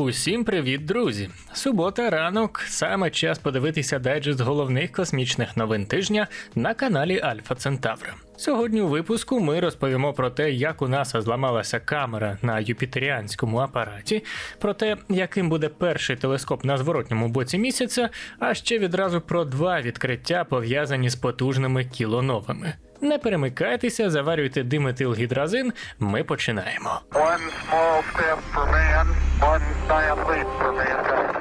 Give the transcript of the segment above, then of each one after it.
Усім привіт, друзі! Субота, ранок, саме час подивитися дайджест головних космічних новин тижня на каналі Альфа Центавра. Сьогодні у випуску ми розповімо про те, як у НАСА зламалася камера на юпітеріанському апараті, про те, яким буде перший телескоп на зворотньому боці місяця, а ще відразу про два відкриття пов'язані з потужними кілоновими. Не перемикайтеся, заварюйте диметилгідразин. Ми починаємо. One small step for man, one giant leap for mankind.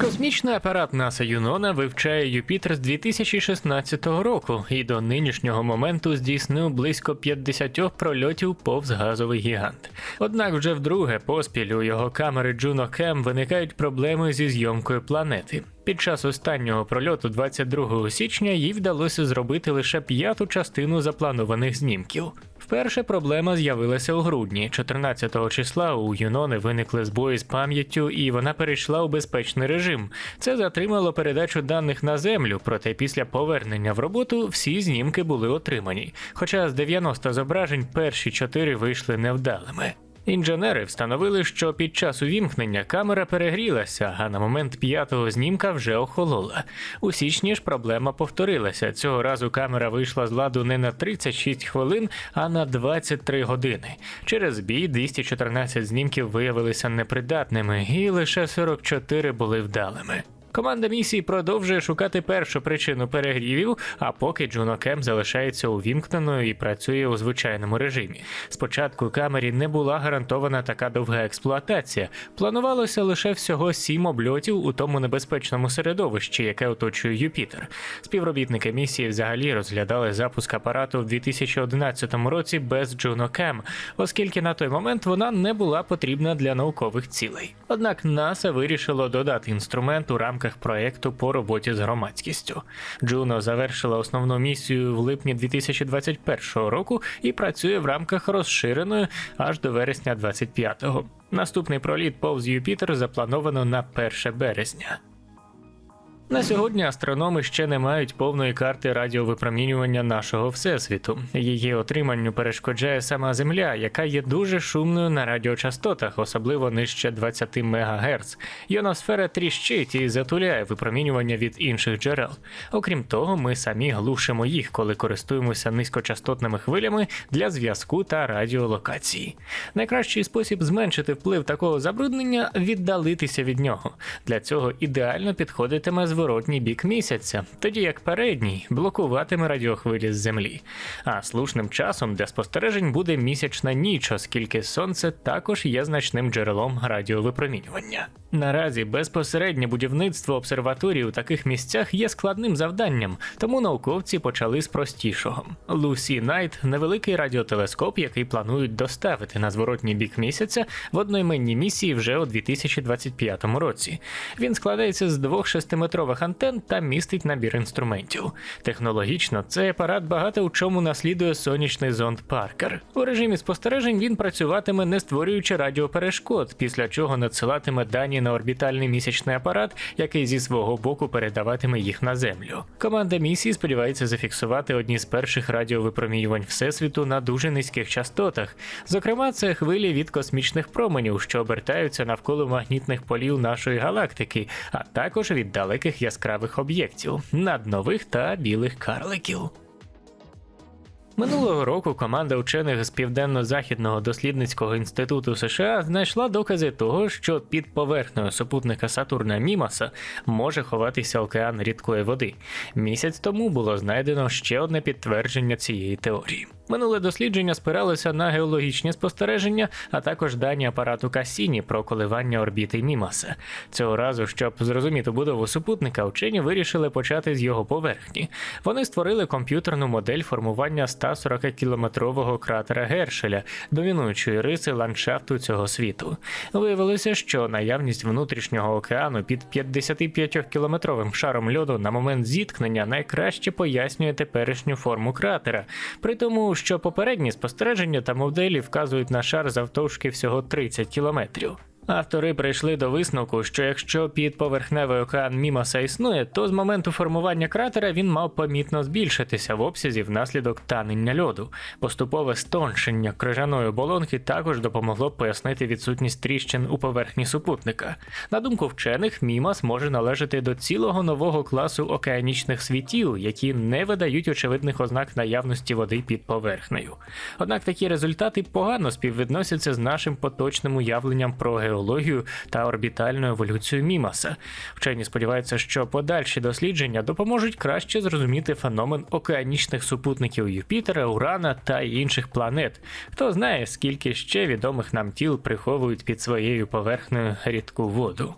Космічний апарат НАСА Юнона вивчає Юпітер з 2016 року і до нинішнього моменту здійснив близько 50 прольотів повз газовий гігант. Однак вже вдруге поспіль у його камери Juno Cam виникають проблеми зі зйомкою планети. Під час останнього прольоту 22 січня їй вдалося зробити лише п'яту частину запланованих знімків. Вперше проблема з'явилася у грудні. 14-го числа у Юнони виникли збої з пам'яттю, і вона перейшла у безпечний режим. Це затримало передачу даних на землю, проте після повернення в роботу всі знімки були отримані. Хоча з 90 зображень перші чотири вийшли невдалими. Інженери встановили, що під час увімкнення камера перегрілася, а на момент п'ятого знімка вже охолола. У січні ж проблема повторилася. Цього разу камера вийшла з ладу не на 36 хвилин, а на 23 години. Через збій 214 знімків виявилися непридатними, і лише 44 були вдалими. Команда місії продовжує шукати першу причину перегрівів, а поки Juno Cam залишається увімкненою і працює у звичайному режимі. Спочатку камері не була гарантована така довга експлуатація. Планувалося лише всього сім обльотів у тому небезпечному середовищі, яке оточує Юпітер. Співробітники місії взагалі розглядали запуск апарату в 2011 році без Juno Cam, оскільки на той момент вона не була потрібна для наукових цілей. Однак НАСА вирішило додати інструмент у рамках проекту по роботі з громадськістю. Джуно завершила основну місію в липні 2021 року і працює в рамках розширеної аж до вересня 25-го. Наступний проліт повз Юпітер заплановано на 1 березня. На сьогодні астрономи ще не мають повної карти радіовипромінювання нашого всесвіту. Її отриманню перешкоджає сама Земля, яка є дуже шумною на радіочастотах, особливо нижче 20 МГц. Йоносфера тріщить і затуляє випромінювання від інших джерел. Окрім того, ми самі глушимо їх, коли користуємося низькочастотними хвилями для зв'язку та радіолокації. Найкращий спосіб зменшити вплив такого забруднення віддалитися від нього. Для цього ідеально підходитиме зворотній бік місяця, тоді як передній блокуватиме радіохвилі з землі. А слушним часом для спостережень буде місячна ніч, оскільки сонце також є значним джерелом радіовипромінювання. Наразі безпосереднє будівництво обсерваторій у таких місцях є складним завданням, тому науковці почали з простішого. Лусі Найт невеликий радіотелескоп, який планують доставити на зворотній бік місяця в одноіменній місії вже у 2025 році. Він складається з двох шестиметрових антен та містить набір інструментів. Технологічно цей апарат багато у чому наслідує сонячний зонд Паркер. У режимі спостережень він працюватиме не створюючи радіоперешкод, після чого надсилатиме дані на орбітальний місячний апарат, який зі свого боку передаватиме їх на землю. Команда місії сподівається зафіксувати одні з перших радіовипромінювань всесвіту на дуже низьких частотах. Зокрема, це хвилі від космічних променів, що обертаються навколо магнітних полів нашої галактики, а також від далеких яскравих об'єктів наднових та білих карликів. Минулого року команда учених з Південно-Західного дослідницького інституту США знайшла докази того, що під поверхнею супутника Сатурна Мімоса може ховатися океан рідкої води. Місяць тому було знайдено ще одне підтвердження цієї теорії. Минуле дослідження спиралося на геологічні спостереження, а також дані апарату Касіні про коливання орбіти Мімоса. Цього разу, щоб зрозуміти будову супутника, вчені вирішили почати з його поверхні. Вони створили комп'ютерну модель формування 140-кілометрового кратера Гершеля, домінуючої риси ландшафту цього світу. Виявилося, що наявність внутрішнього океану під 55-кілометровим шаром льоду на момент зіткнення найкраще пояснює теперішню форму кратера. При тому, що попередні спостереження та моделі вказують на шар завтовшки всього 30 кілометрів. Автори прийшли до висновку, що якщо підповерхневий океан Мімоса існує, то з моменту формування кратера він мав помітно збільшитися в обсязі внаслідок танення льоду. Поступове стоншення крижаної оболонки також допомогло пояснити відсутність тріщин у поверхні супутника. На думку вчених, Мімос може належати до цілого нового класу океанічних світів, які не видають очевидних ознак наявності води під поверхнею. Однак такі результати погано співвідносяться з нашим поточним уявленням про геологію та орбітальну еволюцію Мімаса. Вчені сподіваються, що подальші дослідження допоможуть краще зрозуміти феномен океанічних супутників Юпітера, Урана та інших планет. Хто знає, скільки ще відомих нам тіл приховують під своєю поверхнею рідку воду.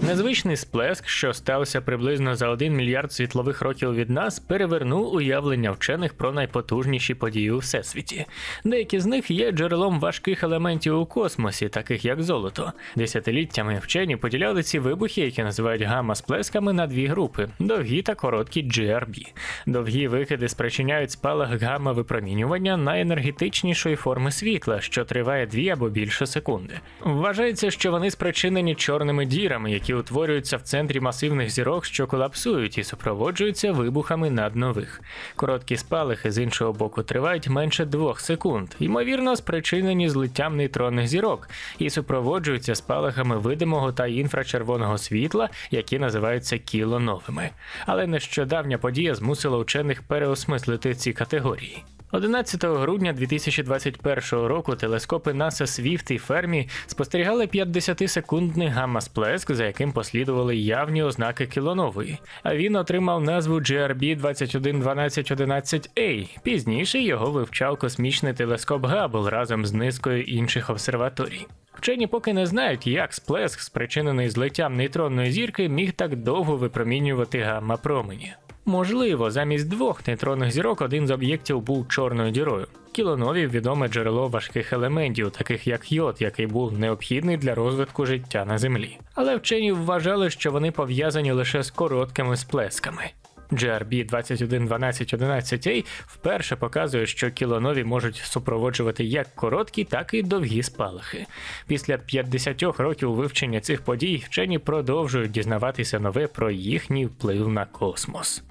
Незвичний сплеск, що стався приблизно за 1 мільярд світлових років від нас, перевернув уявлення вчених про найпотужніші події у всесвіті. Деякі з них є джерелом важких елементів у космосі, таких як золото. Десятиліттями вчені поділяли ці вибухи, які називають гамма-сплесками, на дві групи: довгі та короткі GRB. Довгі викиди спричиняють спалах гамма-випромінювання найенергетичнішої форми світла, що триває дві або більше секунди. Вважається, що вони спричинені чорними дірами, які утворюються в центрі масивних зірок, що колапсують і супроводжуються вибухами над нових. Короткі спалахи з іншого боку тривають менше двох секунд, ймовірно, спричинені злиттям нейтронних зірок, і супроводжуються спалахами видимого та інфрачервоного світла, які називаються кілоновими. Але нещодавня подія змусила учених переосмислити ці категорії. 11 грудня 2021 року телескопи НАСА Свіфт і Фермі спостерігали 50-секундний гамма-сплеск, за яким послідували явні ознаки кілонової. А він отримав назву GRB 211211A. Пізніше його вивчав космічний телескоп Габл разом з низкою інших обсерваторій. Вчені поки не знають, як сплеск, спричинений злиттям нейтронної зірки, міг так довго випромінювати гамма-промені. Можливо, замість двох нейтронних зірок один з об'єктів був чорною дірою. Кілонові відоме джерело важких елементів, таких як йод, який був необхідний для розвитку життя на землі. Але вчені вважали, що вони пов'язані лише з короткими сплесками. GRB 211211A вперше показує, що кілонові можуть супроводжувати як короткі, так і довгі спалахи. Після 50 років вивчення цих подій вчені продовжують дізнаватися нове про їхній вплив на космос.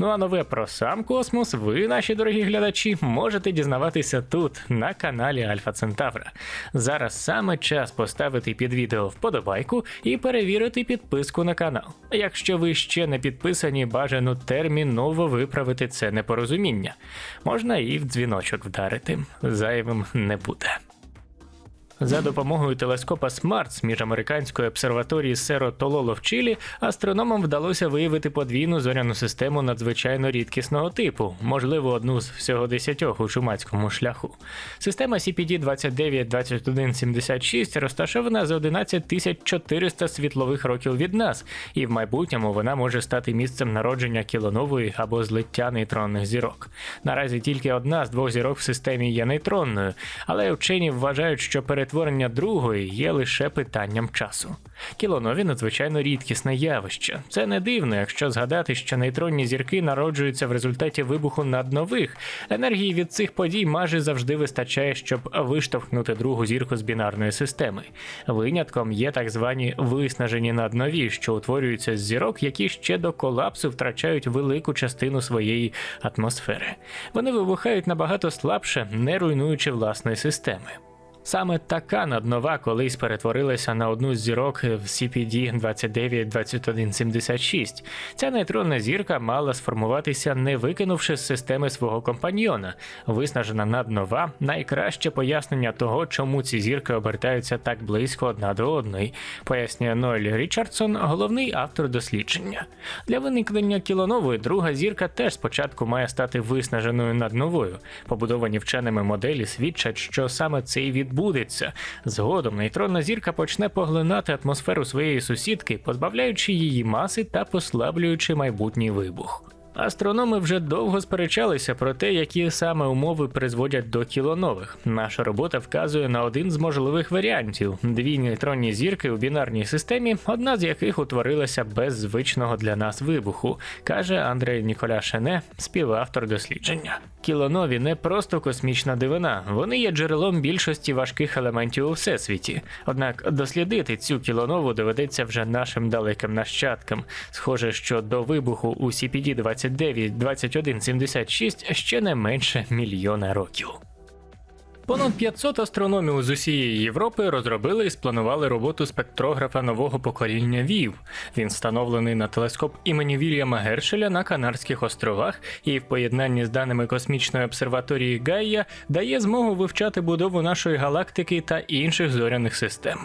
Ну а нове про сам космос ви, наші дорогі глядачі, можете дізнаватися тут, на каналі Альфа Центавра. Зараз саме час поставити під відео вподобайку і перевірити підписку на канал. Якщо ви ще не підписані, бажано терміново виправити це непорозуміння. Можна і в дзвіночок вдарити, зайвим не буде. За допомогою телескопа SMART між американської обсерваторії Серо Тололо в Чилі астрономам вдалося виявити подвійну зоряну систему надзвичайно рідкісного типу, можливо, одну з всього десятьох у чумацькому шляху. Система CPD 292176 розташована за 11400 світлових років від нас, і в майбутньому вона може стати місцем народження кілонової або злиття нейтронних зірок. Наразі тільки одна з двох зірок в системі є нейтронною, але вчені вважають, що перетворення другої є лише питанням часу. Кілонові надзвичайно рідкісне явище. Це не дивно, якщо згадати, що нейтронні зірки народжуються в результаті вибуху наднових. Енергії від цих подій майже завжди вистачає, щоб виштовхнути другу зірку з бінарної системи. Винятком є так звані виснажені наднові, що утворюються з зірок, які ще до колапсу втрачають велику частину своєї атмосфери. Вони вибухають набагато слабше, не руйнуючи власної системи. Саме така наднова колись перетворилася на одну з зірок в CPD 292176. Ця нейтронна зірка мала сформуватися, не викинувши з системи свого компаньйона. Виснажена наднова найкраще пояснення того, чому ці зірки обертаються так близько одна до одної, пояснює Ноель Річардсон, головний автор дослідження. Для виникнення кілонової друга зірка теж спочатку має стати виснаженою надновою. Побудовані вченими моделі свідчать, що саме цей відбудеться. Згодом нейтронна зірка почне поглинати атмосферу своєї сусідки, позбавляючи її маси та послаблюючи майбутній вибух. Астрономи вже довго сперечалися про те, які саме умови призводять до кілонових. Наша робота вказує на один з можливих варіантів: дві нейтронні зірки у бінарній системі, одна з яких утворилася без звичного для нас вибуху, каже Андрей Ніколя Шене, співавтор дослідження. Кілонові не просто космічна дивина, вони є джерелом більшості важких елементів у всесвіті. Однак дослідити цю кілонову доведеться вже нашим далеким нащадкам. Схоже, що до вибуху у CPD 29 2176 ще не менше мільйона років. Понад 500 астрономів з усієї Європи розробили і спланували роботу спектрографа нового покоління ВІВ. Він встановлений на телескоп імені Вільяма Гершеля на Канарських островах і в поєднанні з даними космічної обсерваторії Гайя дає змогу вивчати будову нашої галактики та інших зоряних систем.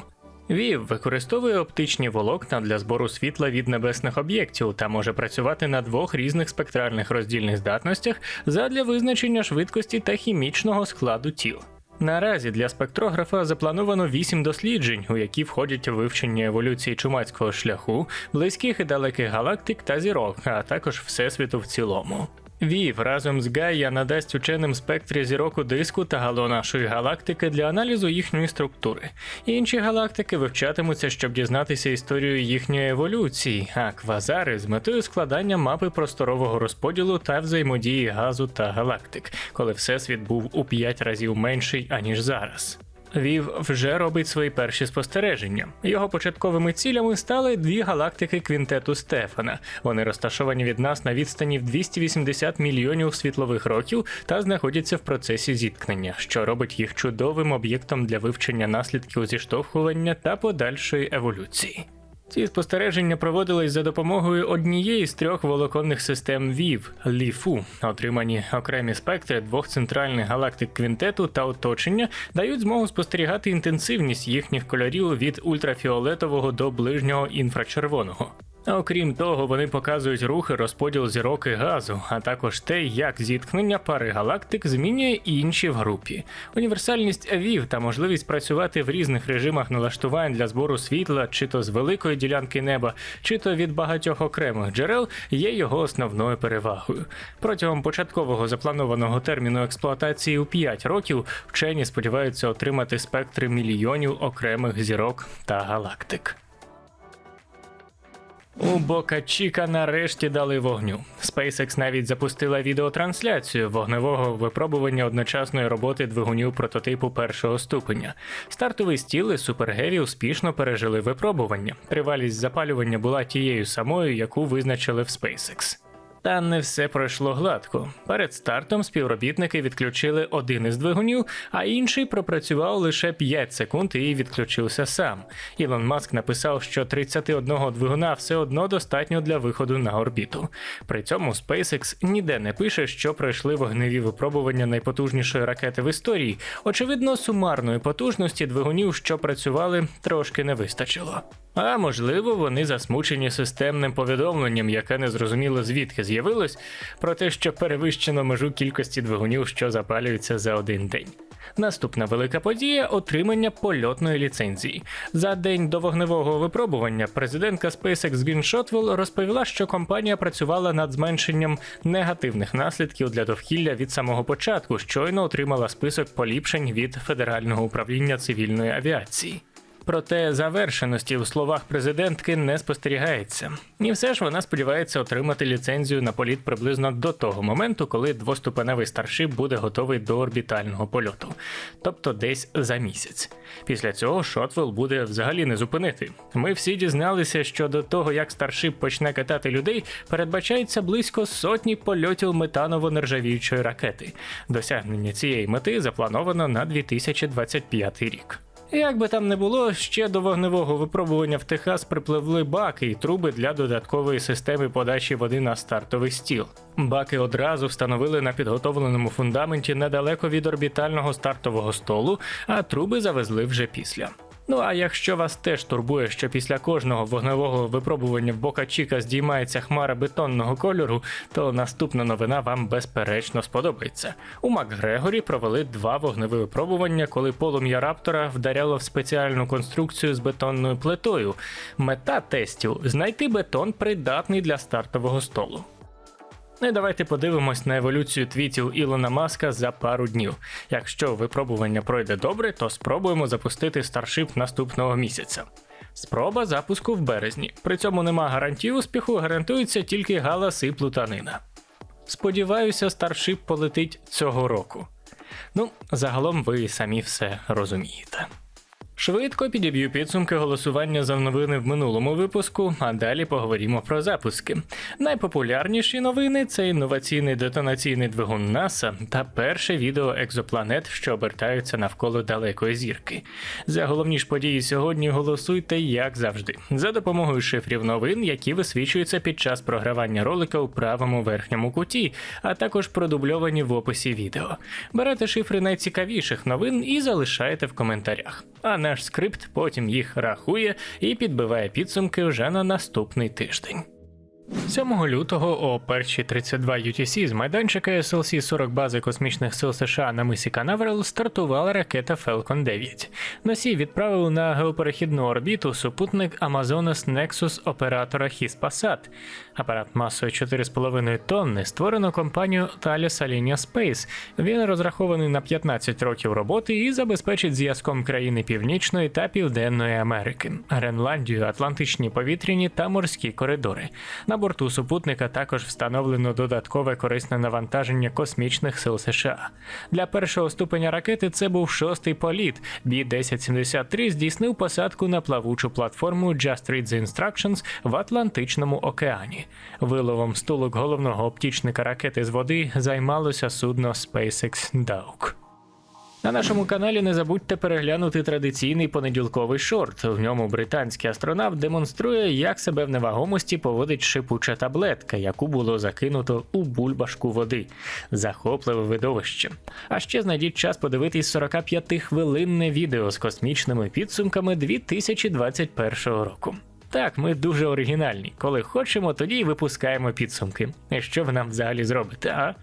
ВІВ використовує оптичні волокна для збору світла від небесних об'єктів та може працювати на двох різних спектральних роздільних здатностях задля визначення швидкості та хімічного складу тіл. Наразі для спектрографа заплановано вісім досліджень, у які входять вивчення еволюції чумацького шляху, близьких і далеких галактик та зірок, а також всесвіту в цілому. Вів разом з Гайя надасть ученим спектрі зірок у диску та гало нашої галактики для аналізу їхньої структури. Інші галактики вивчатимуться, щоб дізнатися історію їхньої еволюції, а квазари з метою складання мапи просторового розподілу та взаємодії газу та галактик, коли всесвіт був у 5 разів менший аніж зараз. Вів вже робить свої перші спостереження. Його початковими цілями стали дві галактики квінтету Стефана. Вони розташовані від нас на відстані в 280 мільйонів світлових років та знаходяться в процесі зіткнення, що робить їх чудовим об'єктом для вивчення наслідків зіштовхування та подальшої еволюції. Ці спостереження проводились за допомогою однієї з трьох волоконних систем ВІВ ліфу. Отримані окремі спектри двох центральних галактик квінтету та оточення дають змогу спостерігати інтенсивність їхніх кольорів від ультрафіолетового до ближнього інфрачервоного. Окрім того, вони показують рухи розподіл зірок і газу, а також те, як зіткнення пари галактик змінює інші в групі. Універсальність ВІВ та можливість працювати в різних режимах налаштувань для збору світла, чи то з великої ділянки неба, чи то від багатьох окремих джерел, є його основною перевагою. Протягом початкового запланованого терміну експлуатації у 5 років вчені сподіваються отримати спектри мільйонів окремих зірок та галактик. У Бока Чіка нарешті дали вогню. SpaceX навіть запустила відеотрансляцію вогневого випробування одночасної роботи двигунів прототипу першого ступеня. Стартовий стіл і Супергеві успішно пережили випробування. Тривалість запалювання була тією самою, яку визначили в SpaceX. Та не все пройшло гладко. Перед стартом співробітники відключили один із двигунів, а інший пропрацював лише 5 секунд і відключився сам. Ілон Маск написав, що 31 двигуна все одно достатньо для виходу на орбіту. При цьому SpaceX ніде не пише, що пройшли вогневі випробування найпотужнішої ракети в історії. Очевидно, сумарної потужності двигунів, що працювали, трошки не вистачило. А можливо, вони засмучені системним повідомленням, яке не зрозуміло звідки з'явилось, про те, що перевищено межу кількості двигунів, що запалюються за один день. Наступна велика подія отримання польотної ліцензії. За день до вогневого випробування президентка SpaceX Гвін Шотвелл розповіла, що компанія працювала над зменшенням негативних наслідків для довкілля від самого початку, щойно отримала список поліпшень від Федерального управління цивільної авіації. Проте завершеності в словах президентки не спостерігається. І все ж вона сподівається отримати ліцензію на політ приблизно до того моменту, коли двоступеневий старшип буде готовий до орбітального польоту, тобто десь за місяць. Після цього Шотвелл буде взагалі не зупинити. Ми всі дізналися, що до того як старшип почне катати людей, передбачається близько сотні польотів метаново-нержавіючої ракети. Досягнення цієї мети заплановано на 2025 рік. Як би там не було, ще до вогневого випробування в Техас припливли баки і труби для додаткової системи подачі води на стартовий стіл. Баки одразу встановили на підготовленому фундаменті недалеко від орбітального стартового столу, а труби завезли вже після. Ну а якщо вас теж турбує, що після кожного вогневого випробування в Бока Чіка здіймається хмара бетонного кольору, то наступна новина вам безперечно сподобається. У Макгрегорі провели два вогневі випробування, коли полум'я раптора вдаряло в спеціальну конструкцію з бетонною плитою. Мета тестів знайти бетон придатний для стартового столу. Ну і давайте подивимось на еволюцію твітів Ілона Маска за пару днів. Якщо випробування пройде добре, то спробуємо запустити Starship наступного місяця. Спроба запуску в березні. При цьому нема гарантій успіху, гарантується тільки галас і плутанина. Сподіваюся, Starship полетить цього року. Ну, загалом ви самі все розумієте. Швидко підіб'ю підсумки голосування за новини в минулому випуску, а далі поговоримо про запуски. Найпопулярніші новини це інноваційний детонаційний двигун НАСА та перше відео екзопланет, що обертаються навколо далекої зірки. За головні ж події сьогодні голосуйте, як завжди, за допомогою шифрів новин, які висвічуються під час програвання ролика у правому верхньому куті, а також продубльовані в описі відео. Берете шифри найцікавіших новин і залишаєте в коментарях. А наш скрипт потім їх рахує і підбиває підсумки вже на наступний тиждень. 7 лютого о 1.32 UTC з майданчика SLC-40 бази космічних сил США на мисі Канаверал стартувала ракета Falcon 9. Носій відправив на геоперехідну орбіту супутник Amazonas Nexus оператора Hispasat. Апарат масою 4,5 тонни створено компанією Thales Alenia Space. Він розрахований на 15 років роботи і забезпечить зв'язком країни Північної та Південної Америки, Гренландію, Атлантичні повітряні та морські коридори. На борту супутника також встановлено додаткове корисне навантаження космічних сил США. Для першого ступеня ракети це був шостий політ. B-1073 здійснив посадку на плавучу платформу Just Read the Instructions в Атлантичному океані. Виловом стулок головного оптічника ракети з води займалося судно SpaceX Dawg. На нашому каналі не забудьте переглянути традиційний понеділковий шорт. В ньому британський астронавт демонструє, як себе в невагомості поводить шипуча таблетка, яку було закинуто у бульбашку води. Захопливе видовище. А ще знайдіть час подивитись 45-хвилинне відео з космічними підсумками 2021 року. Так, ми дуже оригінальні. Коли хочемо, тоді й випускаємо підсумки. І що ви нам взагалі зробите, а?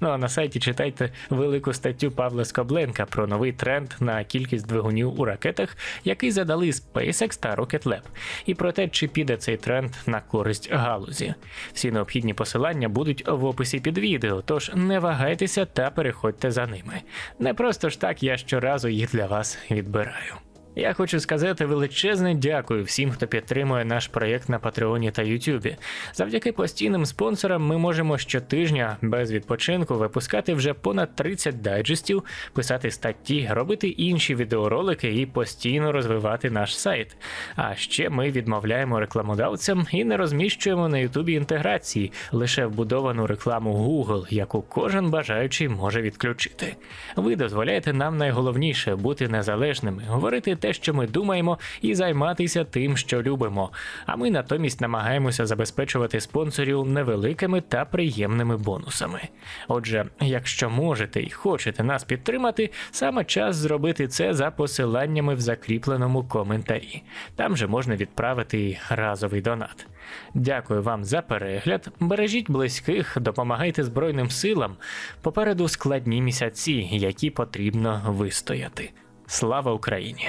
Ну а на сайті читайте велику статтю Павла Скобленка про новий тренд на кількість двигунів у ракетах, який задали SpaceX та Rocket Lab, і про те, чи піде цей тренд на користь галузі. Всі необхідні посилання будуть в описі під відео, тож не вагайтеся та переходьте за ними. Не просто ж так я щоразу їх для вас відбираю. Я хочу сказати величезне дякую всім, хто підтримує наш проєкт на Патреоні та Ютубі. Завдяки постійним спонсорам ми можемо щотижня без відпочинку випускати вже понад 30 дайджестів, писати статті, робити інші відеоролики і постійно розвивати наш сайт. А ще ми відмовляємо рекламодавцям і не розміщуємо на Ютубі інтеграції, лише вбудовану рекламу Google, яку кожен бажаючий може відключити. Ви дозволяєте нам найголовніше бути незалежними, говорити те, що ми думаємо, і займатися тим, що любимо. А ми натомість намагаємося забезпечувати спонсорів невеликими та приємними бонусами. Отже, якщо можете і хочете нас підтримати, саме час зробити це за посиланнями в закріпленому коментарі. Там же можна відправити разовий донат. Дякую вам за перегляд. Бережіть близьких, допомагайте Збройним силам. Попереду складні місяці, які потрібно вистояти. Слава Україні!